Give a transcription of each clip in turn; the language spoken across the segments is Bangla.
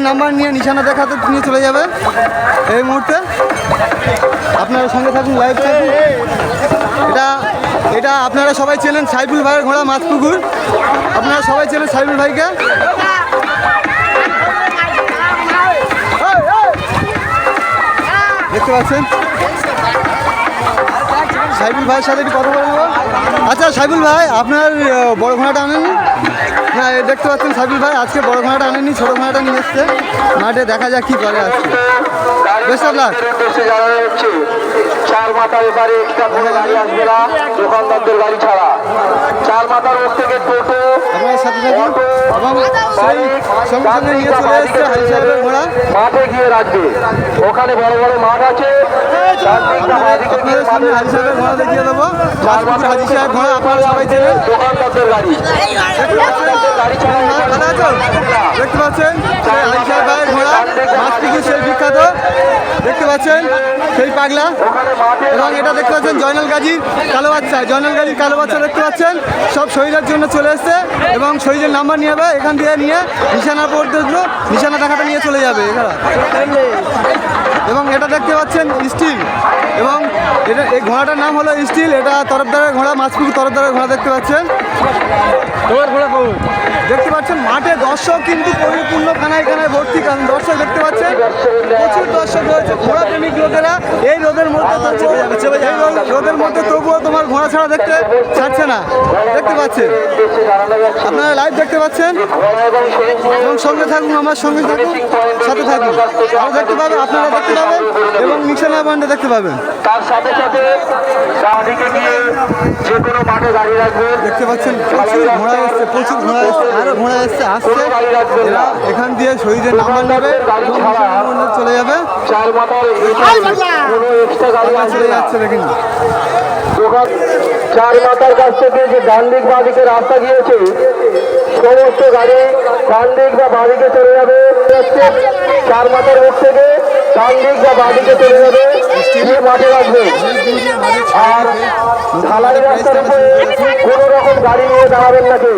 শহীদের নাম্বার নিয়ে নিশানা দেখাতে নিয়ে চলে যাবে এই মুহূর্তে। আপনারা সঙ্গে থাকুন লাইভ থাকুন। এটা এটা আপনারা সবাই চেনেন সাইফুল ভাইয়ের ঘোড়া মাছপুকুর। আপনারা সবাই চেনেন সাইফুল ভাইকে। দেখতে পাচ্ছেন? সাইফুল ভাইয়ের সাথে একটু কথা বলে নেব। আচ্ছা সাইফুল ভাই, আপনার বড় ঘোড়াটা আনেননি? এই দেখতে পাচ্ছেন সাইফুল ভাই আজকে বড় ঘোড়াটা আনেননি ছোট ঘোড়াটা নিয়ে এসছে। মাঠে দেখা যাক কি করে আজকে জানানো হচ্ছে চার মাথার এবারে এক্সট্রা কোনো গাড়ি আসবে না দোকানদারদের গাড়ি ছাড়া চার মাথার ওর থেকে টোটো আপনার সাথে থাকুন এবং সেই সঙ্গে সঙ্গে নিয়ে চলে এসছে হাই সাহেবের ঘোড়া। মাঠে গিয়ে রাখবে। ওখানে বড় বড় মাঠ আছে। ডান দিকটা বাঁ দিকে গিয়ে আপনাদের সামনে হাজি সাহেবের ঘোড়া দেখিয়ে দেবো। চার হাজি সাহেব ঘোড়া আপনারা সবাই চেনেন। দোকানদারদের গাড়ি। ভালো আছো দেখতে পাচ্ছেন? সেই হাজি সাহেব ভাইয়ের ঘোড়া মাছপুকুর সেই বিখ্যাত। দেখতে পাচ্ছেন? সেই পাগলা। এবং এটা দেখতে পাচ্ছেন জয়নাল গাজীর কালো বাচ্চা জয়নাল গাজীর কালো বাচ্চা দেখতে পাচ্ছেন? সব শহীদের জন্য চলে এসছে এবং শহীদের নাম্বার নিয়ে যাবে। এখান দিয়ে নিয়ে নিশানা পর্যন্ত নিশানা দেখাটা নিয়ে চলে যাবে। এখানে এবং এটা দেখতে পাচ্ছেন স্টিল। এবং এটা এই ঘোড়াটার নাম হলো স্টিল। এটা তরফদারের ঘোড়া মাছপুকুর তরফদারের ঘোড়া দেখতে পাচ্ছেন। তোমার ঘোড়া দেখতে পাচ্ছেন মাঠে দর্শক কিন্তু পরিপূর্ণ খানায় খানায় ভর্তি। কারণ দর্শক দেখতে পাচ্ছেন প্রচুর দর্শক রয়েছে ঘোড়া প্রেমিক লোকেরা এই রোদের মধ্যে তবুও এই রোদ- রোদের মধ্যে তবুও তোমার ঘোড়া ছাড়া দেখতে ছাড়ছে না। দেখতে পাচ্ছেন। আপনারা লাইভ দেখতে পাচ্ছেন। এবং সঙ্গে থাকুন আমার সঙ্গে থাকুন সাথে থাকুন। আরও দেখতে পাবেন আপনারা দেখতে পাবেন এবং নিশানা পয়েন্টে দেখতে পাবেন। তার সাথে সাথে ডান যে কোনো মাঠে গাড়ি রাখবেন। দেখতে পাচ্ছেন প্রচুর ঘোড়া এসছে প্রচুর ঘোড়া এসছে আরও ঘোড়া এসছে আসছে। এরা এখান দিয়ে শহীদের নাম্বার নেবে চলে যাবে। চলে যাচ্ছে দেখেন। দোকান চার মাথার কাছ থেকে যে ডান দিক বা দিকে রাস্তা গিয়েছে, সমস্ত গাড়ি ডান দিক বা বাঁদিকে চলে যাবে। চার মাথার মুখ থেকে ডান দিক বা বাঁদিকে চলে যাবে। মাঠে রাখবে। আর ঢালাই রাস্তার উপরে কোনো রকম গাড়ি নিয়ে দাঁড়াবেন নাকি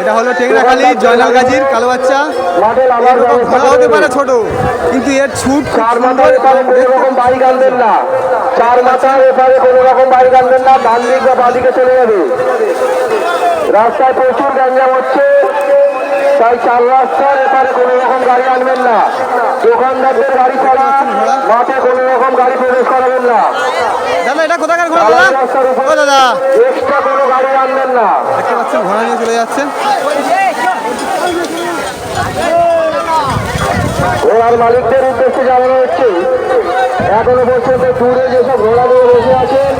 এটা হলো টেংরাখালী জয়নাল গাজীর কালো বাচ্চা ঘোড়া হতে পারে ছোট কিন্তু এর ছুট চার মাথার এপারে কোনো রকম বাইক আনবেন না। চার মাথার এপারে কোনো রকম বাইক আনবেন না। ডান দিক বা বাদিকে চলে যাবে। রাস্তায় প্রচুর গ্যাঞ্জাম হচ্ছে। তাই চার রাস্তার এপারে কোনো রকম গাড়ি আনবেন না। দোকানদারদের গাড়ি ছাড়া মাঠে কোনো রকম গাড়ি প্রবেশ করাবেন না। দাদা এটা কোথাকার ঘোড়া দাদা? ও দাদা। এক্সট্রা কোনো গাড়ি আনবেন না দেখতে পাচ্ছেন ঘোড়া নিয়ে চলে যাচ্ছে ঘোড়ার মালিকদের উদ্দেশ্যে জানানো হচ্ছে এখনও পর্যন্ত দূরে যেসব ঘোড়া নিয়ে বসে আছেন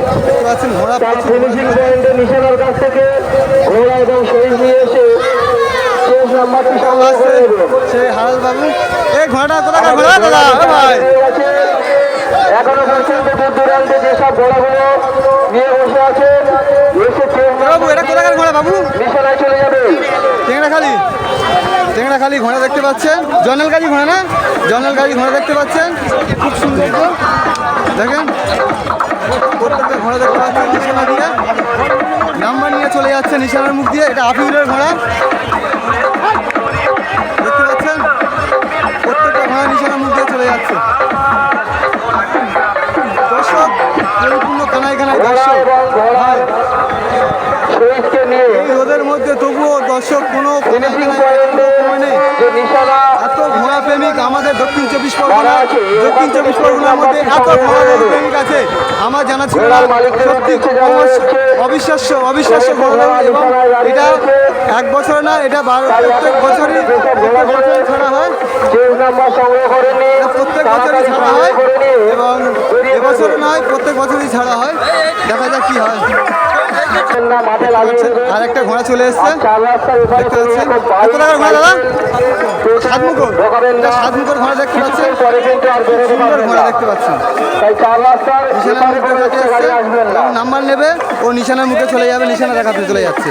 তার ফিনিশিং পয়েন্টে নিশানার কাছ থেকে ঘোড়া এবং শহীদ নিয়ে এসে শেষ নাম্বারটি সংগ্রহ করে সেই হারাল বাবু। এই ঘোড়াটা কোথাকার ঘোড়া দাদা? ভাই। এখনও পর্যন্ত দূর দূরান্তে যেসব ঘোড়াগুলো নিয়ে বসে আছেন এসে বাবু এটা কোথাকার ঘোড়া বাবু? নিশানায় চলে যাবে। টেংরাখালী টেংরাখালী ঘোড়া দেখতে পাচ্ছেন। ঘোড়া না? ঘোড়া দেখতে পাচ্ছেন। খুব সুন্দর দেখেন। প্রত্যেকটা ঘোড়া দেখতে পাচ্ছেন নিশানা দিয়ে। নাম্বার নিয়ে চলে যাচ্ছে নিশানার মুখ দিয়ে। এটা আফিউরের ঘোড়া। দেখতে পাচ্ছেন? প্রত্যেকটা ঘোড়া নিশানার মুখ দিয়ে চলে যাচ্ছে। দর্শক রোদের মধ্যে তবুও দর্শক কোনো নেই। প্রেমিক আমাদের দক্ষিণ চব্বিশ পরগনা দক্ষিণ চব্বিশ পরগনার মধ্যে এত দৌড় প্রেমিক আছে। আমার জানা ছিল না সত্যি অবিশ্বাস্য অবিশ্বাস্য দৌড় এবং এটা এক বছর না এটা বারো প্রত্যেক বছরই প্রত্যেক বছরই ছাড়া হয়। প্রত্যেক বছরই ছাড়া হয় এবং এবছর নয় প্রত্যেক বছরই ছাড়া হয়। দেখা যাক কি হয়। আর একটা ঘোড়া চলে এসছে। দেখতে পাচ্ছেন? কত টাকার ঘোড়া দাদা? সাতমুখর না সাতমুখর ঘোড়া দেখতে পাচ্ছেন? সুন্দর ঘোড়া দেখতে পাচ্ছেন। রাস্তার নিশানার মুখে না। এবং নাম্বার নেবে ও নিশানার মুখে চলে যাবে নিশানা দেখাতে চলে যাচ্ছে।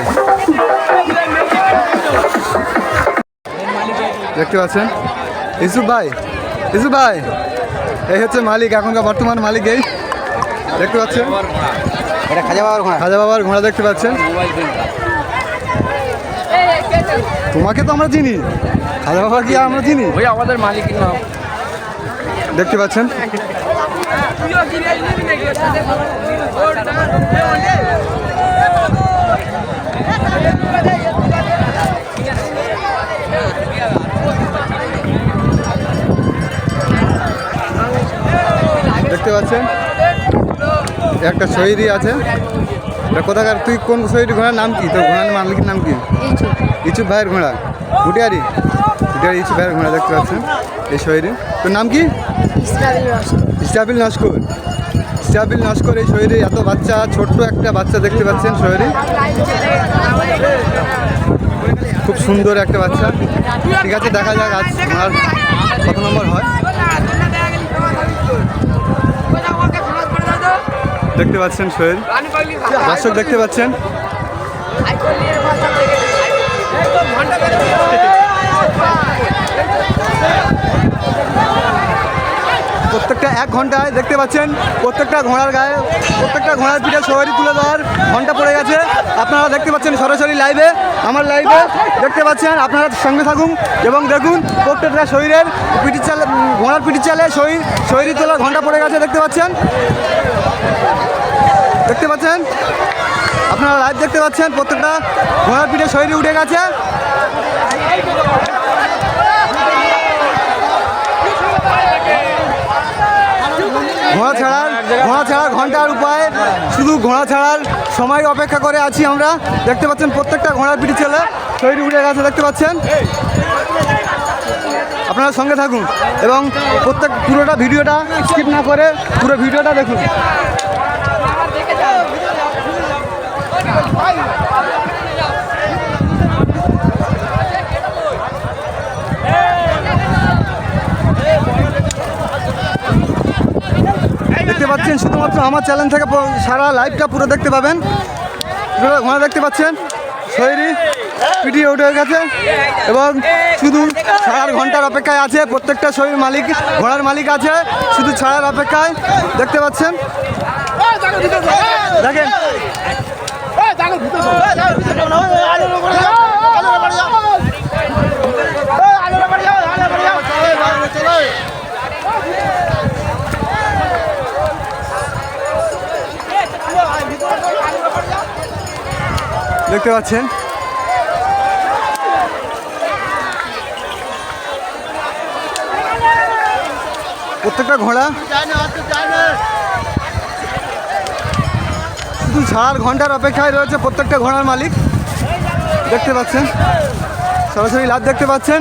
দেখতে পাচ্ছেন? ইসুফ ভাই ইসুফ ভাই এই হচ্ছে মালিক এখনকার বর্তমান মালিক এই। দেখতে পাচ্ছেন? এটা খাজা বাবার ঘোড়া। খাজা বাবার ঘোড়া দেখতে পাচ্ছেন? তোমাকে তো আমরা চিনি। খাজা বাবা কি আমরা চিনি। ওই আমাদের মালিক নাম। দেখতে পাচ্ছেন? দেখতে পাচ্ছেন? একটা শহীদি আছে। এটা কোথাকার? তুই কোন শহীদ ঘোড়ার নাম কি? তোর ঘোড়ার মালিকের নাম কি? ইচুপ ভাইয়ের ঘোড়া। গুটিয়ারি। গুটিয়ারি ইচুপ ভাইয়ের ঘোড়া দেখতে পাচ্ছেন এই শহীদে। তোর নাম কি? ইস্টাবিল নস্কর। ইস্টাবিল নস্কর। এই শহীরে এত বাচ্চা ছোট্ট একটা বাচ্চা দেখতে পাচ্ছেন শহীরে খুব সুন্দর একটা বাচ্চা। ঠিক আছে দেখা যাক আজ আমার কত নম্বর হয়। দেখতে পাচ্ছেন সোহেল। দর্শক দেখতে পাচ্ছেন। প্রত্যেকটা এক ঘন্টায় দেখতে পাচ্ছেন, প্রত্যেকটা ঘোড়ার গায়ে, প্রত্যেকটা ঘোড়ার পিঠে শহরই তুলে দেওয়ার ঘণ্টা পড়ে গেছে। আপনারা দেখতে পাচ্ছেন সরাসরি লাইভে আমার লাইভে দেখতে পাচ্ছেন, আপনারা সঙ্গে থাকুন এবং দেখুন, প্রত্যেকটা শরীরের পিঠি চালে, ঘোড়ার পিঠি চালে শরীর শরীর তোলার ঘণ্টা পড়ে গেছে, দেখতে পাচ্ছেন? দেখতে পাচ্ছেন? আপনারা লাইভ দেখতে পাচ্ছেন, প্রত্যেকটা ঘোড়ার পিঠে শরীরে উঠে গেছে। ঘোড়া ছাড়ার ঘোড়া ছাড়ার ঘণ্টার উপায়, শুধু ঘোড়া ছাড়ার সময় অপেক্ষা করে আছি আমরা। দেখতে পাচ্ছেন প্রত্যেকটা ঘোড়ার পিঠে ছেলে শরীর উঠে গেছে, দেখতে পাচ্ছেন? আপনারা সঙ্গে থাকুন এবং প্রত্যেক পুরোটা ভিডিওটা স্কিপ না করে পুরো ভিডিওটা দেখুন। দেখতে পাচ্ছেন শুধুমাত্র আমার চ্যানেল থেকে সারা লাইভটা পুরো দেখতে পাবেন ঘোড়া দেখতে পাচ্ছেন শরীরই পিটিয়ে উঠে গেছে এবং শুধু ছাড়ার ঘণ্টার অপেক্ষায় আছে প্রত্যেকটা শরীর মালিক ঘোড়ার মালিক আছে শুধু ছাড়ার অপেক্ষায় দেখতে পাচ্ছেন দেখেন দেখতে পাচ্ছেন প্রত্যেকটা ঘোড়া শুধু ছাড় ঘণ্টার অপেক্ষায় রয়েছে প্রত্যেকটা ঘোড়ার মালিক দেখতে পাচ্ছেন সরাসরি লাভ দেখতে পাচ্ছেন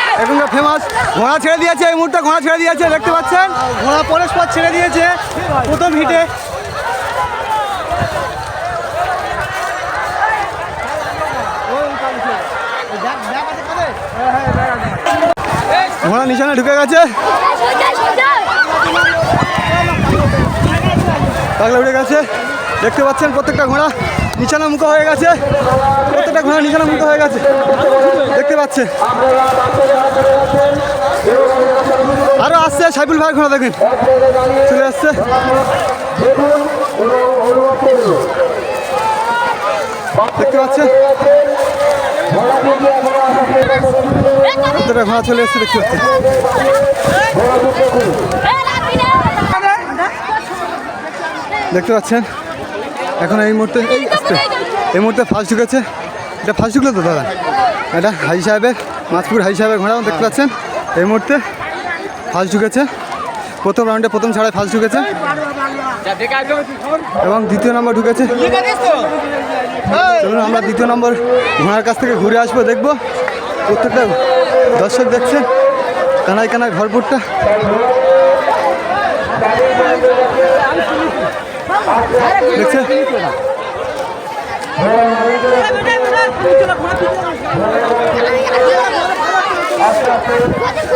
এখনকার ফেমাস ঘোড়া ছেড়ে দিয়েছে, এই মুহূর্তে ঘোড়া ছেড়ে দিয়েছে, দেখতে পাচ্ছেন? ঘোড়া পরস্পর ছেড়ে দিয়েছে, প্রথম হিটে। ঘোড়া নিশানা ঢুকে গেছে। পাগলা উঠে গেছে। দেখতে পাচ্ছেন প্রত্যেকটা ঘোড়া। নিশানা মুখো হয়ে গেছে। প্রত্যেকটা ঘোড়া নিশানা মুখো হয়ে গেছে। দেখতে পাচ্ছে আরও আসছে সাইফুল ভাই ঘোড়া, দেখেন। চলে আসছে। দেখতে প্রত্যেকটা ঘোড়া চলে এসছে দেখতে পাচ্ছেন। দেখতে পাচ্ছেন? এখন এই মুহূর্তে এই আসতে এই মুহূর্তে ফার্স্ট ঢুকেছে। এটা ফার্স্ট ঢুকলো তো দাদা? এটা হাজি সাহেবের মাছপুর হাজি সাহেবের ঘোড়া দেখতে পাচ্ছেন? এই মুহূর্তে ফার্স্ট ঢুকেছে। প্রথম রাউন্ডে প্রথম ছাড়ায় ফার্স্ট ঢুকেছে। এবং দ্বিতীয় নম্বর ঢুকেছে। চলুন আমরা দ্বিতীয় নম্বর ঘোড়ার কাছ থেকে ঘুরে আসব দেখব। প্রত্যেকটা দর্শক দেখছে কানায় কানায় ভরপুরটা। দেখছে?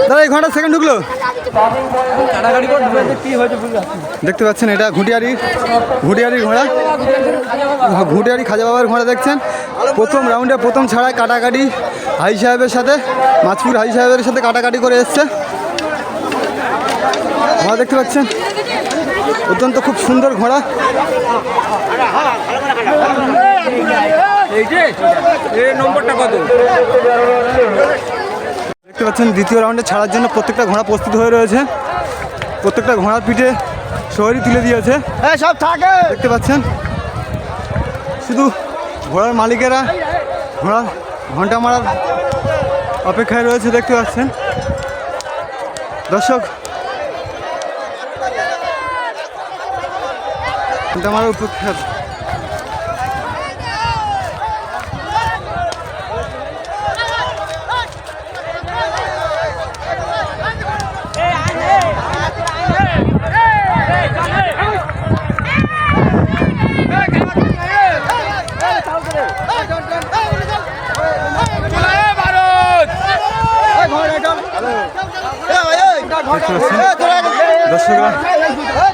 দাদা, এই ঘণ্টা সেকেন্ড ঢুকলো? দেখতে পাচ্ছেন, এটা ঘুটিয়ারি ঘুটিয়ারি ঘোড়া। ঘুটিয়ারি খাজা বাবার ঘোড়া দেখছেন? প্রথম রাউন্ডে প্রথম ছাড়ায় কাটাকাটি হাই সাহেবের সাথে, মাছপুর হাই সাহেবের সাথে কাটাকাটি করে এসছে। ঘোড়া দেখতে পাচ্ছেন? অত্যন্ত খুব সুন্দর ঘোড়া। নম্বরটা কত? দেখতে পাচ্ছেন দ্বিতীয় রাউন্ডে ছাড়ার জন্য প্রত্যেকটা ঘোড়া প্রস্তুত হয়ে রয়েছে। প্রত্যেকটা ঘোড়ার পিঠে শহরই তুলে দিয়েছে। সব থাকে! দেখতে পাচ্ছেন শুধু ঘোড়ার মালিকেরা ঘোড়া ঘণ্টা মারার অপেক্ষায় রয়েছে দেখতে পাচ্ছেন। দর্শক ঘণ্টা মারার অপেক্ষা দর্শকরা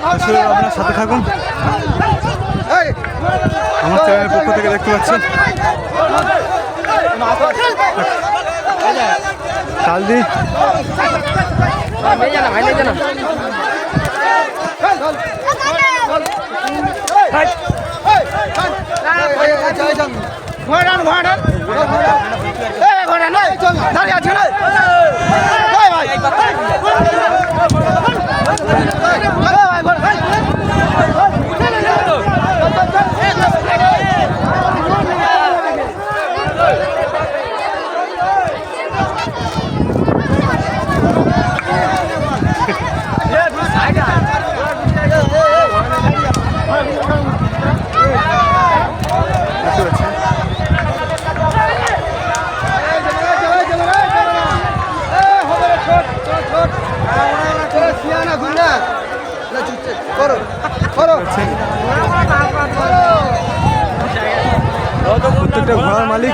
দর্শকরা আপনার সাথে থাকুন। আমার চ্যানেলের পক্ষ থেকে দেখতে পাচ্ছেন। কালদি। দেখতে পাচ্ছেন পাচ্ছেন প্রত্যেকটা ঘোড়ার মালিক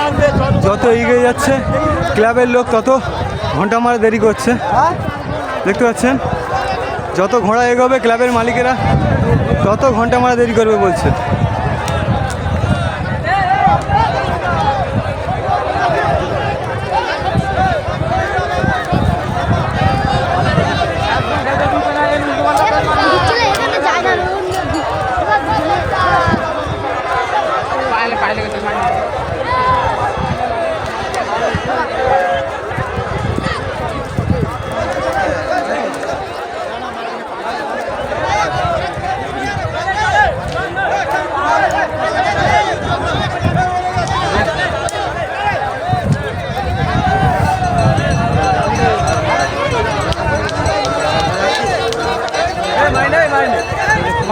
যত এগিয়ে যাচ্ছে ক্লাবের লোক তত ঘণ্টা মারা দেরি করছে। দেখতে পাচ্ছেন? যত ঘোড়া এগোবে ক্লাবের মালিকেরা তত ঘণ্টা মারা দেরি করবে বলছে চলে এখানে যায় না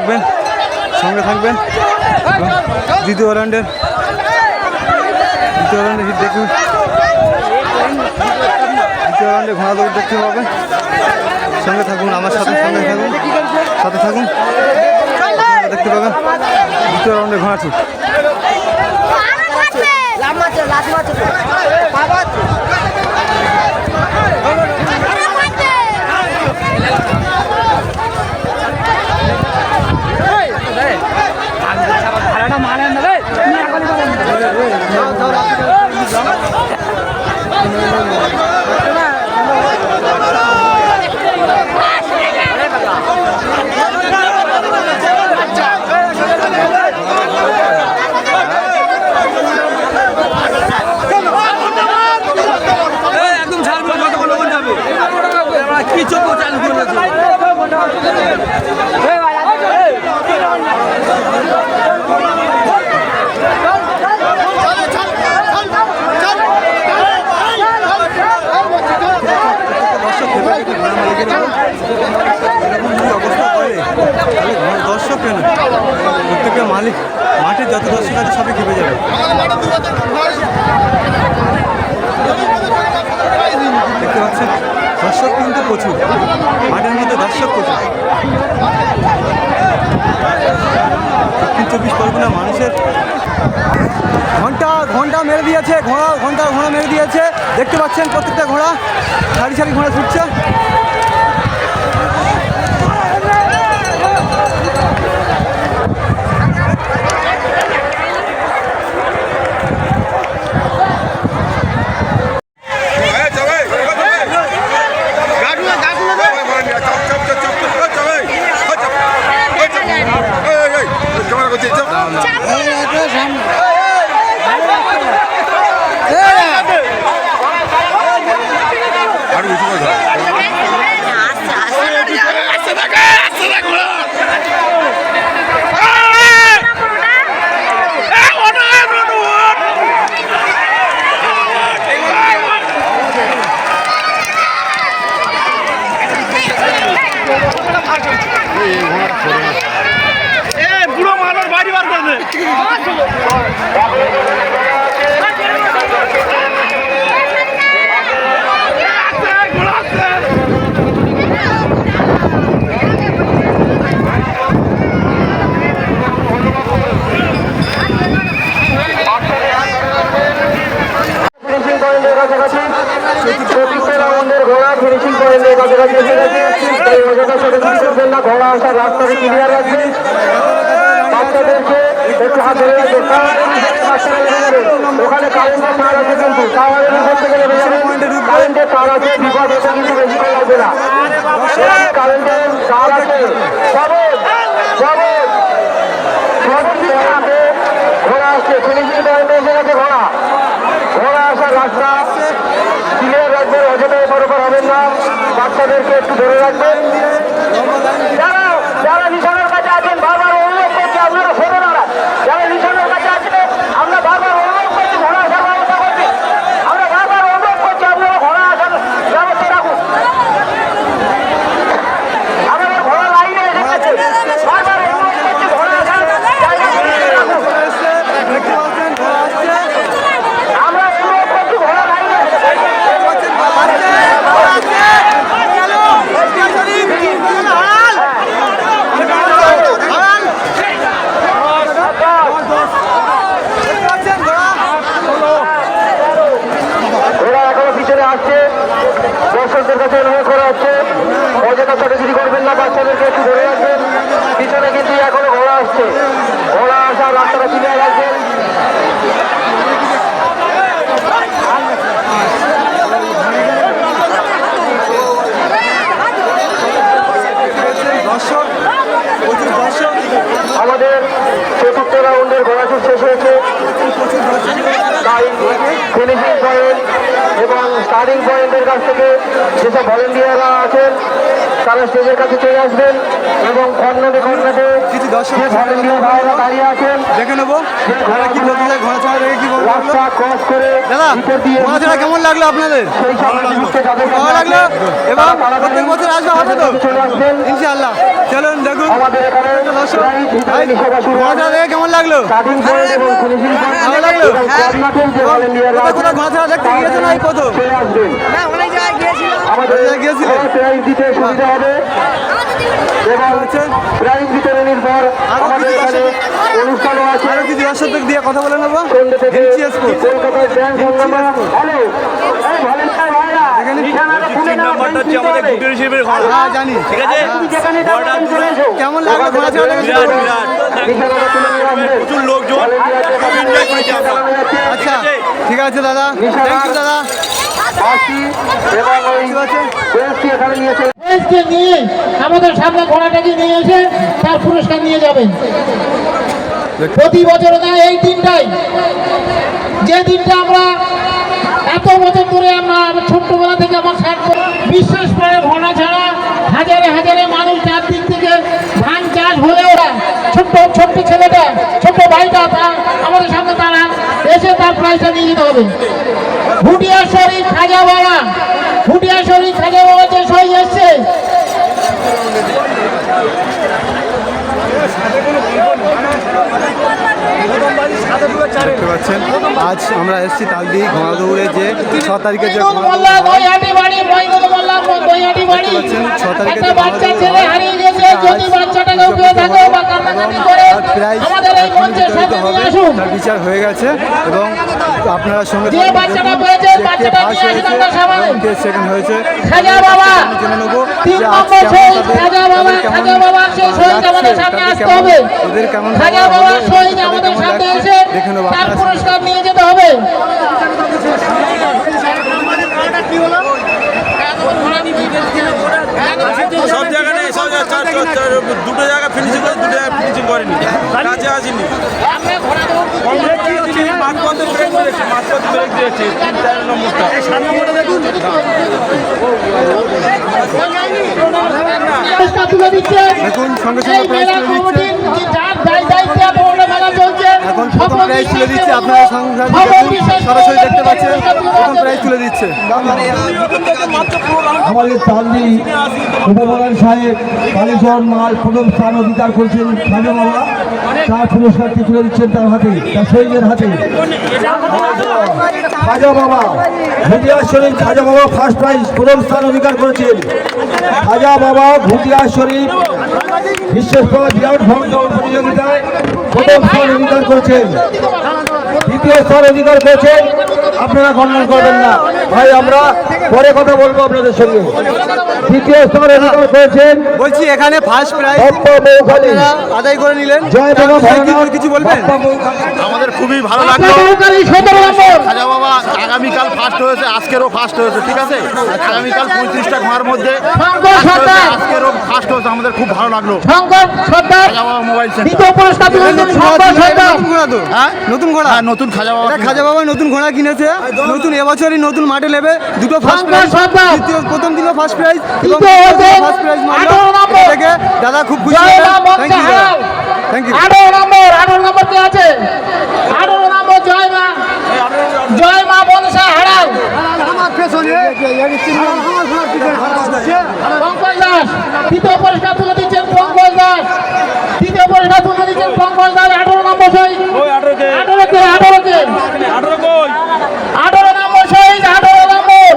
থাকবেন সঙ্গে থাকবেন। দ্বিতীয় রাউন্ডের দ্বিতীয় রাউন্ডের হিট দেখুন। দ্বিতীয় রাউন্ডে ঘোড়া দৌড় দেখতে পাবেন। সঙ্গে থাকুন আমার সাথে সঙ্গে থাকুন। সাথে থাকুন। দেখতে পাবেন দ্বিতীয় রাউন্ডে ঘোড়া ছুট থেকে মালিক মাঠের যত দর্শক আছে সবই খেপে যাবে। দেখতে পাচ্ছেন, দর্শক কিন্তু প্রচুর। মাঠের মধ্যে দর্শক প্রচুর। দক্ষিণ চব্বিশ পরগনা মানুষের ঘণ্টা ঘণ্টা মেরে দিয়েছে, ঘোড়া, ঘণ্টা ঘোড়া মেরে দিয়েছে। দেখতে পাচ্ছেন প্রত্যেকটা ঘোড়া, সারি সারি ঘোড়া ছুটছে পুরো মানুষ বাড়ি বার করবে ফিনিশিং পয়েন্টের কাছাকাছি চতুর্থ রাউন্ডের ঘোড়া ফিনিশিং পয়েন্টের কাছাকাছি এসে গেছে তাই অযথা সেটা শুরু করবেন না ঘোড়া আসার রাস্তাকে ক্লিয়ার রাখবেন বাচ্চাদেরকে একটু হাত ধরে রাখবেন টাওয়ারের নিচে বাচ্চারা লেগে যাবে ওখানে কারেন্টের তার আছে কিন্তু টাওয়ারের উপর থেকে লেগে যাবে কারেন্টের তার আছে বিপদ হতে কিন্তু বেশি করে লাগবে না কারেন্টের তার আছে সবুজ সবুজ সবুজ দিকে আছে ঘোড়া ঘোড়া আসার রাস্তা ক্লিয়ার রাখবেন অযথা এপার ওপর হবেন না বাচ্চাদেরকে একটু ধরে রাখবেন যারা যারা নিশানের কাছে আছেন বারবার অনুরোধ করছি আপনারা সরে দাঁড়ান যারা নিশানের কাছে আছেন আমরা বারবার অনুরোধ করছি ঘোড়া আসার ব্যবস্থা করছি আমরা বারবার অনুরোধ করছি আপনারা ঘোড়া আসার ব্যবস্থা রাখুন আমাদের ঘোড়া লাইনে এসে গেছে বারবার অনুরোধ করছি ঘোড়া আসার জায়গা করে রাখুন দেখতে পাচ্ছেন ঘোড়া আসছে আমরা অনুরোধ করছি ঘোড়া লাইনে এসে গেছে ওরা এখনও পিছনে আসছে দর্শকদের কাছে অনুরোধ করা হচ্ছে অযথা ছোটাছুটি করবেন না বাচ্চাদেরকে একটু ধরে রাখবেন পিছনে কিন্তু এখনও ঘোড়া আসছে ঘোড়া আসার রাস্তাটা ক্লিয়ার রাখবেন দর্শক প্রচুর দর্শক আমাদের চতুর্থ রাউন্ডের ঘোড়াছুট শেষ হয়েছে প্রচুর দর্শক তাই ফিনিশিং পয়েন্ট স্টার্টিং পয়েন্টের কাছ থেকে যেসব ভলেন্টিয়াররা আছেন তারা স্টেজের কাছে চলে আসবেন এবং কর্নারে কর্নারে কিছু দর্শক ভলেন্টিয়ার ভাইরা দাঁড়িয়ে আছেন দেখে নেব। ঘোড়া কি বলতে চাই ঘোড়া ছাড়া কি বলব রাস্তা ক্রস করে দাদা ঘোড়া ছাড়া কেমন লাগল আপনাদের? ভালো লাগল। এবং প্রত্যেক বছর আসবে হবে তো চলে আসবেন। ইনশাআল্লাহ। চলুন দেখুন। কেমন লাগল? পয়েন্ট ভালো লাগল। এবং কর্নারের যে ভলেন্টিয়াররা কোথাও কোথাও ঘোড়া ছাড়া দেখতে গিয়েছো না এই প্রথম? চলে আসবেন আমাদের কোথায় গিয়েছিলে? প্রাইজ দিতে সুবিধা হবে। এবং হচ্ছে প্রাইজ বিতরণের পর আরও আমাদের কিছু এখানে দর্শক- দিয়ে কথা বলে নেব। সন্ধ্যে নাম্বারটা হচ্ছে আমাদের গুটের শিল্পের ঘর হ্যাঁ জানি। ঠিক আছে? তুমি যেখানে ঘরটা দাঁড়ান দূরে চলে এসো। কেমন লাগল ঘোড়া ছাড়া বিরাট বিরাট। নিশানাটা তুলে নিয়ে আসবেন প্রচুর লোকজন খুব এনজয় করেছি আমরা আচ্ছা ঠিক আছে? দাদা থ্যাংক ইউ দাদা নিয়ে আমাদের সামনে ঘোড়াটাকে নিয়ে এসে তার পুরস্কার নিয়ে যাবেন প্রতি বছর না এই দিনটাই। যে দিনটা আমরা এত বছর ধরে আমরা ছোট্টবেলা থেকে আমার ষাট বিশ্বাস করে ঘোড়া ছাড়া হাজারে হাজারে মানুষ চারদিক থেকে ধান চাষ হলে ওরা ছোট্ট ছোট্ট ছেলেটা, ছোট্ট ভাইটা আমাদের সামনে তারা এসে তার প্রাইজটা নিয়ে যেতে হবে। ভুটিয়া শরীফ খাজা বাবা ভুটিয়া শরীফ খাজা বাবা যে সই এসছে। দেখতে পাচ্ছেন আজ আমরা এসেছি তালদি ঘোড়াদৌড়ে যে ছ তারিখে যে দেখতে পাচ্ছেন, ছ তারিখে যে যদি বাচ্চাটাকে উপরে থাকো বা কান্নাকাটি করে প্রাইজ আমাদের এই এখনই মঞ্চের হবে। নিয়ে আসুন তার বিচার হয়ে গেছে এবং আপনারা সঙ্গে যে বাচ্চাটা পেয়েছে, বাচ্চাটা নিয়ে আসুন সামনে। কে second হয়েছে খাজা বাবা জেনে নেব তিন নম্বর তাদের- খাজা বাবা খাজা বাবার সেই শহীদ আমাদের সামনে আসতে হবে ওদের কেমন খাজা ভালো শহীদ আমাদের সামনে এসে দেখে নেব তার আপনারা পুরস্কার নিয়ে যেতে হবে সব জায়গায় নেই সব জায়গায় চার চার- চার দুটো জায়গা ফিনিশিং করে দুটো জায়গায় ফিনিশিং করেনি কাছে আসেনি মাঝপথে ব্রেক দিয়েছে মাঝপথে ব্রেক দিয়েছে তিন চার নম্বরটা তুলে দিচ্ছে সঙ্গে সঙ্গে প্রাইজ তুলে এখন প্রথম প্রাইজ তুলে আপনারা সরাসরি দেখতে পাচ্ছেন তুলে প্রথম দিচ্ছে। প্রাইজ তুলে দিচ্ছে। আমাদের তালদি উপপ্রধান সাহেব কালীচরণ মাল প্রথম স্থান অধিকার করেছেন খাজা বাবা। তার পুরস্কারটি তুলে দিচ্ছেন তার হাতে, তার শহীদের হাতে। খাজা বাবা ভুটিয়া শরীফ খাজা বাবা ফার্স্ট প্রাইজ প্রথম স্থান অধিকার করেছেন। খাজা বাবা ভুটিয়া শরীফ বিশ্বস্তর বিরাট ভ্রমণ প্রতিযোগিতায় প্রথম স্থান অধিকার করেছেন। দ্বিতীয় স্থান অধিকার করেছেন, আপনারা গণনা করবেন না। ভাই, আমরা পরে কথা বলব আপনাদের সঙ্গে। তৃতীয় স্থান অধিকার করেছেন। বলছি এখানে ফার্স্ট প্রাইজ আদায় করে নিলেন। কিছু বলবেন? আমাদের খুবই ভালো লাগল। সতেরো খাজা বাবা আগামীকাল ফার্স্ট হয়েছে আজকেরও ফার্স্ট হয়েছে ঠিক আছে? আগামীকাল পঁয়ত্রিশটা ঘোড়ার মধ্যে আজকেরও ফার্স্ট হয়েছে আমাদের খুব ভালো লাগল। খাজা বাবা মোবাইল সেন্টার দ্বিতীয় পুরস্কার তুলে দিচ্ছেন নতুন ঘোড়া হ্যাঁ? নতুন ঘোড়া? হ্যাঁ নতুন খাজা বাবা খাজা বাবা নতুন ঘোড়া কিনেছে। নতুন এবছরই নতুন মাঠে নেবে। দুটো দ্বিতীয় প্রথম দিনও ফার্স্ট প্রাইজ এবং ফার্স্ট প্রাইজ থেকে দাদা খুব খুশি থ্যাংক ইউ থ্যাংক ইউ আঠারো নম্বর আঠারো নম্বর কে আছে আঠারো নম্বর জয় মা জয় মা বনসা হারাল পঙ্কজ দাস তৃতীয় পুরস্কার তুলে দিচ্ছেন পঙ্কজ দাস তৃতীয় পুরস্কার তুলে দিচ্ছেন পঙ্কজ দাস আঠারো নম্বর শহীদ ওই আঠারো কে আঠারো কে আঠারো কে আঠারো কই আঠারো নম্বর শহীদ আঠারো নম্বর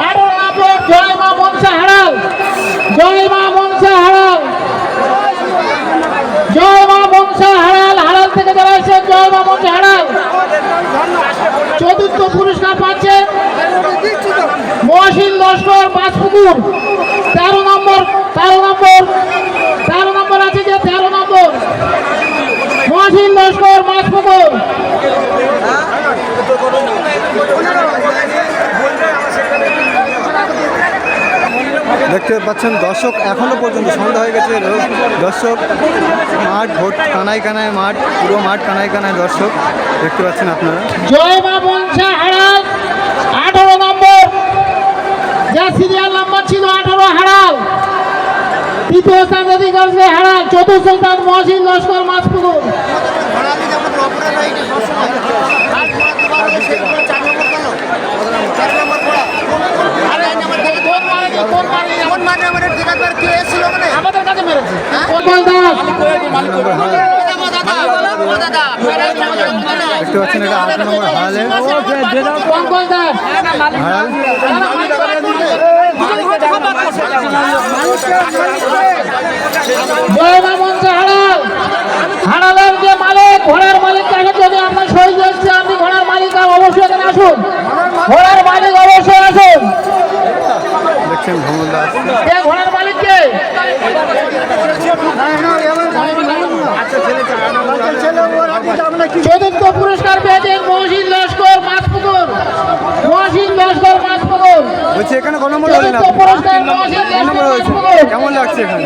আঠারো নম্বর জয় মা মনসা হারাল জয় মা মনসা হারাল জয় মা মনসা হারাল হারাল থেকে যারা এসেছেন জয় মা মনসা হারাল চতুর্থ পুরস্কার পাচ্ছেন মহসিন লস্কর পাঁচপুকুর তেরো নম্বর তেরো নম্বর তেরো নম্বর আছে যে তেরো নম্বর মহসিন লস্কর পাঁচপুকুর দেখতে পাচ্ছেন দর্শক এখনও পর্যন্ত সন্ধ্যা হয়ে গেছে। দর্শক মাঠ, ভোট কানায় কানায় মাঠ, পুরো মাঠ কানায় কানায় দর্শক দেখতে পাচ্ছেন আপনারা। জয় মা বংশা হারাল, আঠারো নম্বর। যা সিরিয়াল নাম্বার ছিল আঠারো হারাল। তৃতীয় স্থান হারাল, চতুর্থ স্থান মহসিন লস্কর মাছপুকুর আমাদের কাছে মেরেছে? দাস। দেখতে পাচ্ছেন এটা আট নম্বর যে মালিক ঘোড়ার মালিক কাছে যদি আপনার শহীদ এসছে আপনি ঘোড়ার মালিক আর অবশ্যই এখানে আসুন। ঘোড়ার মালিক অবশ্যই আসুন। দেখছেন ভ্রমণ দাস কে ঘোড়ার মালিক কে? চতুর্থ পুরস্কার পেয়েছেন মহসিন লস্কর মাছপুকুর মহসিন লস্কর বলছি এখানে কত নম্বর হলেন পুরস্কার নম্বর হয়েছে। কেমন লাগছে এখানে?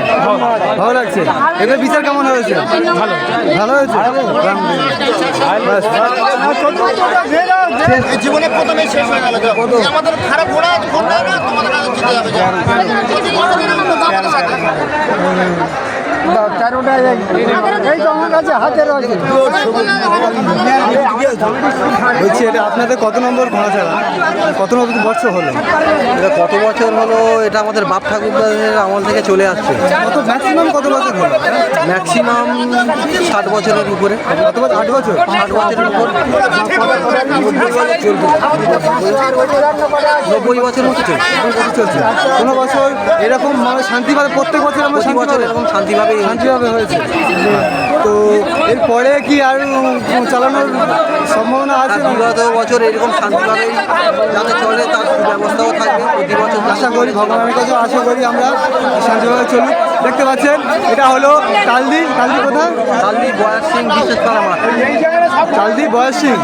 ভালো লাগছে? এদের বিচার কেমন হয়েছে? ভালো। ভালো হয়েছে? জীবনে প্রথমে শেষ হয়ে গেল আমাদের খারাপ ঘোড়া ঘোড়া না তোমাদের জিতে যাবে বলছি এটা আপনাদের কত নম্বর ঘোড়া ছাড়া কত নম্বর বছর হলো? এটা কত বছর হলো? এটা আমাদের বাপ ঠাকুরদাদের আমল থেকে চলে আসছে। কত ম্যাক্সিমাম কত বছর হলো? ম্যাক্সিমাম ষাট বছরের উপরে। কত বছর? আট বছর? ষাট বছরের উপর। নব্বই বছর মতো চলছে চলছে কোনো বছর এরকম মানে শান্তিভাবে প্রত্যেক বছর আমরা প্রতি বছর শান্তিভাবে এরকম শান্তিভাবেই শান্তিভাবে হয়েছে। তো এরপরে কি আর চালানোর সম্ভাবনা আছে না? বিগত বছর এরকম শান্তিভাবেই যাতে চলে তার সুব্যবস্থাও থাকবে প্রতি বছর। আশা করি ভগবানের কাছে আশা করি আমরা শান্তিভাবে চলুক। দেখতে পাচ্ছেন এটা হলো কালদি কালদি কোথায়? কালদি বয়ার সিং বিশেষ করা মাঠ কালদি বয়স সিং।